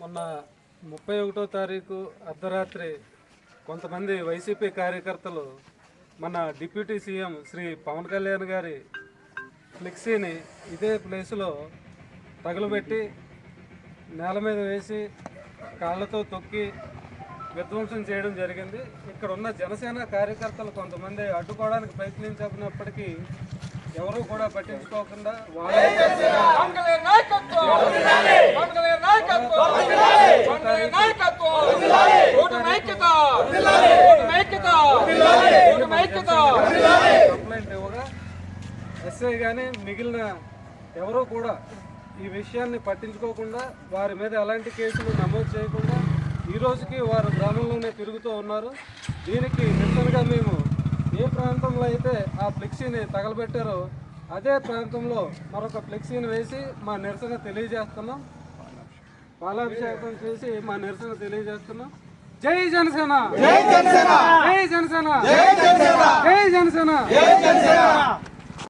మొన్న ముప్పై ఒకటో తారీఖు అర్ధరాత్రి కొంతమంది వైసీపీ కార్యకర్తలు మన డిప్యూటీ సీఎం శ్రీ పవన్ కళ్యాణ్ గారి ఫ్లెక్సీని ఇదే ప్లేస్లో తగులబెట్టి నేల మీద వేసి కాళ్ళతో తొక్కి విధ్వంసం చేయడం జరిగింది. ఇక్కడ ఉన్న జనసేన కార్యకర్తలు కొంతమంది అడ్డుకోవడానికి ప్రయత్నించినప్పటికీ ఎవరూ కూడా పట్టించుకోకుండా వాళ్ళ ఎస్ఐ కానీ మిగిలిన ఎవరూ కూడా ఈ విషయాన్ని పట్టించుకోకుండా వారి మీద ఎలాంటి కేసులు నమోదు చేయకుండా ఈ రోజుకి వారు గ్రామంలోనే తిరుగుతూ ఉన్నారు. దీనికి నిరసనగా మేము ఏ ప్రాంతంలో అయితే ఆ ఫ్లెక్సీని తగలబెట్టారో అదే ప్రాంతంలో మరొక ఫ్లెక్సీని వేసి మా నిరసన తెలియజేస్తున్నాం. పాలాభిషేకం చేసి మా నిరసన తెలియజేస్తున్నాం. జై జనసేన! జై జనసేన! జై జనసేన! జై జనసేన! జై జనసేన!